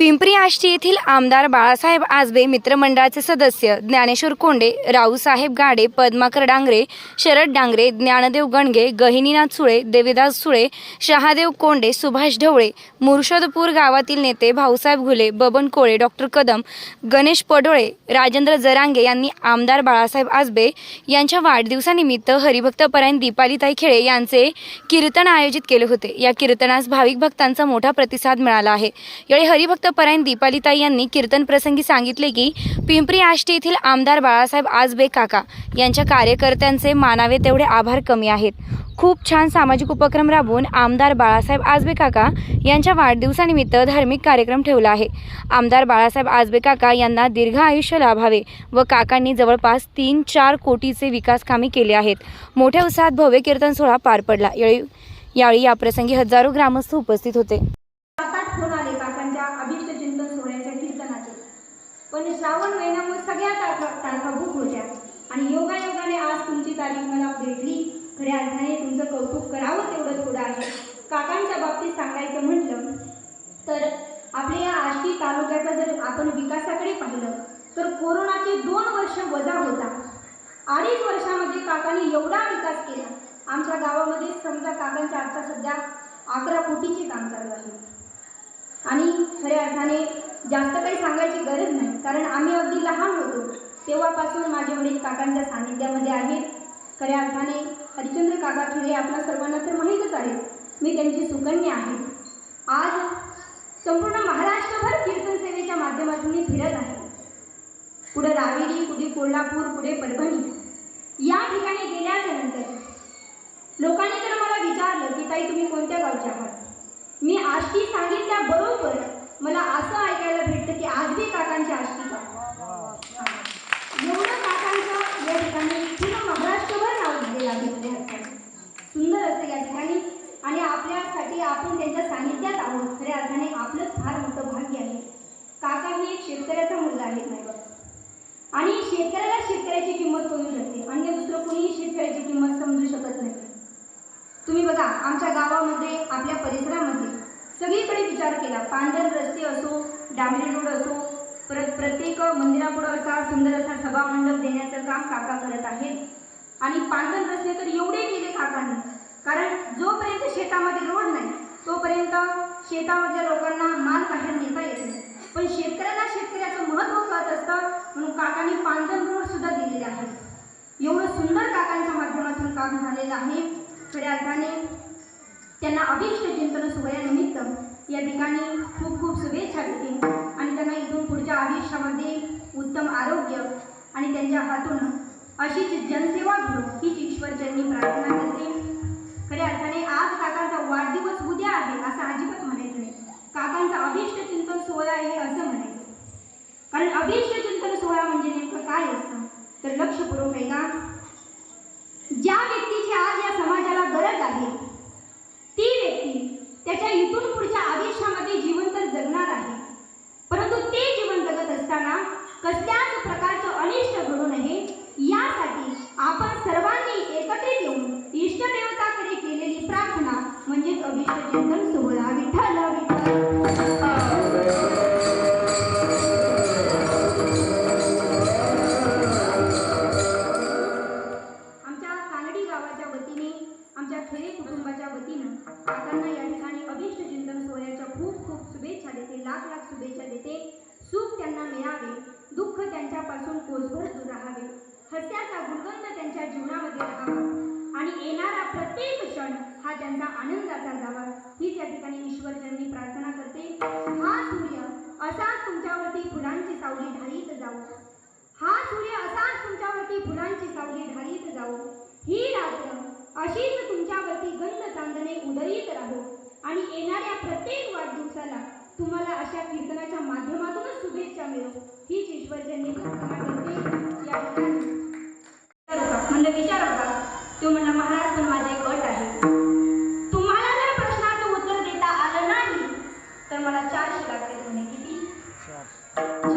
पिंपरी आष्टी येथील आमदार बाळासाहेब आजबे मित्रमंडळाचे सदस्य ज्ञानेश्वर कोंडे राऊसाहेब गाडे पद्माकर डांगरे शरद डांगरे ज्ञानदेव गणगे गहिनीनाथ सुळे देवीदास सुळे शहादेव कोंडे सुभाष ढवळे मुर्शदपूर गावातील नेते भाऊसाहेब घुले बबन कोळे डॉक्टर कदम गणेश पडोळे राजेंद्र जरांगे यांनी आमदार बाळासाहेब आजबे यांच्या वाढदिवसानिमित्त हरिभक्तपरायण दीपालीताई खेळे यांचे कीर्तन आयोजित केले होते. या कीर्तनास भाविक भक्तांचा मोठा प्रतिसाद मिळाला आहे. यावेळी हरिभक्तपरायण दीपालीताई यांनी कीर्तन प्रसंगी सांगितले की पिंपरी आष्टी येथील आमदार बाळासाहेब आजबे काका यांच्या कार्यकर्त्यांचे मानावे तेवढे आभार कमी आहेत. खूप छान सामाजिक उपक्रम राबवून आमदार बाळासाहेब आजबे काका यांच्या वाढदिवसानिमित्त धार्मिक कार्यक्रम ठेवला आहे. आमदार बाळासाहेब आजबे काका यांना दीर्घ आयुष्य लाभावे व काकांनी जवळपास तीन चार कोटीचे विकास कामे केले आहेत. मोठ्या उत्साहात भव्य कीर्तन सोहळा पार पडला. यावेळी यावेळी याप्रसंगी हजारो ग्रामस्थ उपस्थित होते सात आठ फोन आले काकांच्या अभिष्ट चिंतन सोहळ्याच्या कीर्तनाचे पण श्रावण महिन्यामुळे सगळ्या तारखा बुक होत्या. आणि योगायोगाने आज तुमची तारीख मला भेटली. खऱ्या अर्थाने तुमचं कौतुक करावं तेवढं थोडं आहे. काकांच्या बाबतीत सांगायचं म्हटलं तर आपल्या या आष्टी तालुक्याचा जर आपण विकासाकडे पाहिलं तर कोरोनाचे दोन वर्ष वजा होता. अडीच वर्षामध्ये काकांनी एवढा विकास केला. आमच्या गावामध्ये समजा काकांच्या आता सध्या अकरा कोटीचे काम चालू आहे. आणि खऱ्या अर्थाने जास्त काही सांगायची गरज नाही. कारण आम्ही अगदी लहान होतो. तेव्हापासून माझे वडील काकांच्या सानिध्यामध्ये आहेत. खऱ्या अर्थाने हरिचंद्र काका खिरे आपल्या सर्वांना तर माहीतच आहे मी त्यांची सुकन्या आहे. आज संपूर्ण महाराष्ट्रभर कीर्तन सेवेच्या माध्यमातून मी फिरत आहे. पुढे रावेरी पुढे कोल्हापूर पुढे परभणी. या ठिकाणी गेल्याच्यानंतर लोकांनी जर मला विचारलं की ताई तुम्ही कोणत्या गावच्या आहात? मी आष्टी सांगितलं मला असं ऐकायला भेटतं की आजही काकांची आष्टी का एवढं काकांचा या ठिकाणी पूर्ण महाराष्ट्रभर नाव दिलेलं आहे खऱ्या सुंदर असतं या ठिकाणी. आणि आपल्यासाठी आपण त्यांच्या सानिध्यात आहोत. खऱ्या अर्थाने आपलं फार मोठं भाग्य आहे. काका ही एक शेतकऱ्याचा मुलगा आहे आणि शेतकऱ्याला शेतकऱ्याची किंमत कळू शकते. अन्य दुसरं कोणीही शेतकऱ्याची किंमत समजू शकत नाही. तुम्ही बघा आमच्या गावामध्ये आपल्या परिसरामध्ये सगळीकडे विचार केला. पांढर रस्ते असो डांबरी रोड असो परत प्रत्येक मंदिरापुढं असा सुंदर असा सभा मंडप देण्याचं काम काका करत आहेत. आणि पांढर रस्ते तर एवढे केले काकांनी. कारण जोपर्यंत शेतामध्ये रोड नाही तोपर्यंत शेतामधल्या लोकांना माल बाहेर नेता येत नाही. पण शेतकऱ्याला शेतकऱ्याचं महत्त्व कळत असतं म्हणून काकांनी पांढर रोड सुद्धा दिलेले आहेत. एवढं सुंदर काकांच्या माध्यमातून काम झालेलं आहे. खऱ्या अर्थाने त्यांना अभिष्ट चिंतन सोहळ्यानिमित्त या ठिकाणी खूप खूप शुभेच्छा देते. आणि त्यांना इथून पुढच्या आयुष्यामध्ये उत्तम आरोग्य आणि त्यांच्या हातून अशीच जनसेवा घडो हीच ईश्वरचरणी प्रार्थना करते. खऱ्या अर्थाने आज काकांचा वाढदिवस उद्या आहे असं अजिबात म्हणायचं नाही. काकांचा अभिष्ट चिंतन सोहळा आहे असं म्हणायचं. कारण अभिष्ट चिंतन सोहळा म्हणजे नेमकं काय असतं? तर लक्षपूर्वक आहे का ज्या व्यक्तीची आज या समाजाला गरज आहे त्याच्या इथून पुढच्या आयुष्यामध्ये जीवन तर जगणार आहे. परंतु ते जीवन जगत असताना कसल्याच प्रकारचं अनिष्ट घडू नये. यासाठी आपण सर्वांनी एकत्रित येऊन इष्टदेवताकडे केलेली प्रार्थना म्हणजेच अभिष्ट चिंतन सोहळा विठ्ठल विठ्ठल. आमच्या कानडी गावाच्या वतीने आमच्या खेरे कुटुंबाच्या वतीनं स्वादिष्ट चिंतन सोहळ्याच्या खूप खूप शुभेच्छा देते लाख लाख शुभेच्छा देते. सुख त्यांना मिळावे दुःख त्यांच्यापासून कोसभर दूर राहावे. हस्याचा गुणगंध त्यांच्या जीवनामध्ये राहावा. आणि येणारा प्रत्येक क्षण हा त्यांचा आनंदाचा जावा. हीच या ठिकाणी ईश्वरचरणी प्रार्थना करते. हा सूर्य असाच तुमच्यावरती फुलांची सावली ढाळीत जाऊ हा सूर्य असाच तुमच्यावरती फुलांची सावली ढाळीत जाऊ ही रात्र अशीच तुमच्यावरती गंध चांदणे उदरीत राहो. आणि येणाऱ्या प्रत्येक वाढदिवसाला तुम्हाला अशा कीर्तनाच्या माध्यमातूनच शुभेच्छा मिळो. हीच ईश्वरजन्य प्रार्थना करते या ठिकाणी. विचारू म्हणलं विचारा का? तो म्हणला महाराज पण माझा एक अट आहे. तुम्हाला जर प्रश्नाचं उत्तर देता आलं नाही तर मला चारशे लागते म्हणे. किती?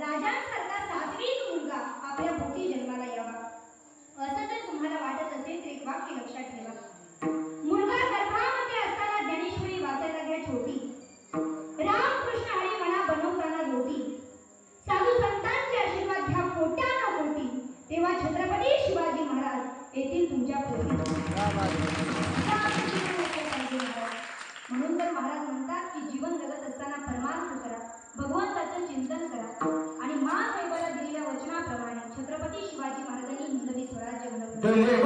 राजांसारखा सात्विक मुलगा आपल्या भोवती जन्माला यावा. असं जर तुम्हाला वाटत असेल तर एक वाक्य लक्षात ठेवा. मुलगा गर्भामध्ये असताना ज्ञानेश्वरी वाचायला घ्या छोटी. रामकृष्ण हरी म्हणा बनवताना रोटी साधू संतांचे आशीर्वाद घ्या कोट्या न कोटी तेव्हा छत्रपती शिवाजी महाराज येथील तुमच्या पोटी. Deliver.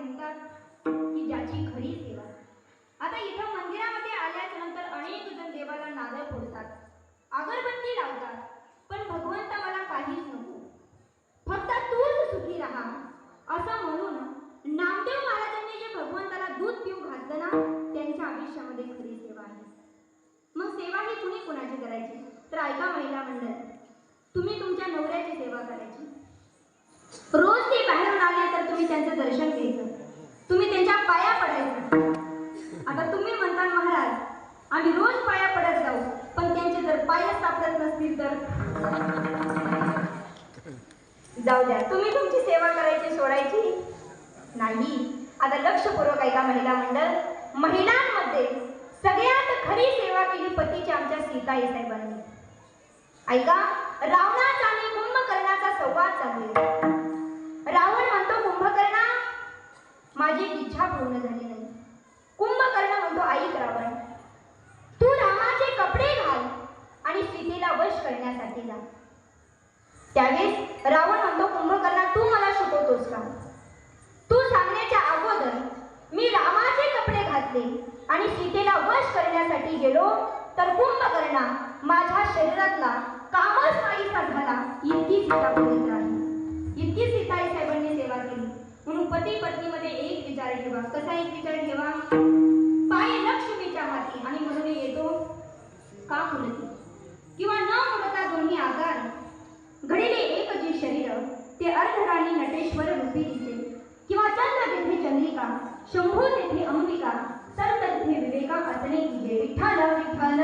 म्हणतात की ज्याची खरी सेवा. आता इथं मंदिरामध्ये आल्यानंतर अनेक जण देवाला नारळ फोडतात अगरबत्ती लावतात पण भगवंत मला काहीच नको. फक्त तूच सुखी राहा असं म्हणून नामदेव महाराजांनी जे भगवंताला दूध पिऊ घातलं ना त्यांच्या आयुष्यामध्ये खरी सेवा आहे. मग सेवा ही कुणी कुणाची करायची? तर ऐका महिला मंडळ तुम्ही तुमच्या नवऱ्याची सेवा करायची. रोज ते बाहेरून आले तर तुम्ही त्यांचं दर्शन घ्यायचं. तुम्ही त्यांच्या पाया पडायचं. आता तुम्ही म्हणता महाराज आम्ही रोज पाया पडत जाऊ पण त्यांचे जर पाय सापडत नसतील तर? जाऊ द्या तुम्ही तुमची सेवा करायची सोडायची? नाही. आता लक्षपूर्वक ऐका महिला मंडळ. महिलांमध्ये सगळ्यात खरी सेवा केली पतीची आमच्या सीताई साहेबांनी. ऐका रावणाचा आणि कुंभकर्णाचा संवाद चालू आहे. माझी इच्छा पूर्ण झाली नाही. असा एक विचार ठेवा. पाय लक्ष्मीच्या हाती आणि म्हणून येतो. का फुलती किंवा न मुडता दोन्ही आकार घडिले एक जे शरीर ते अर्धराणी नटेश्वर रूपी दिसे. किंवा चंद्र तेथे चंद्रिका शंभू तेथे अंबिका संत तेथे विवेका असणे की विठ्ठल विठ्ठल.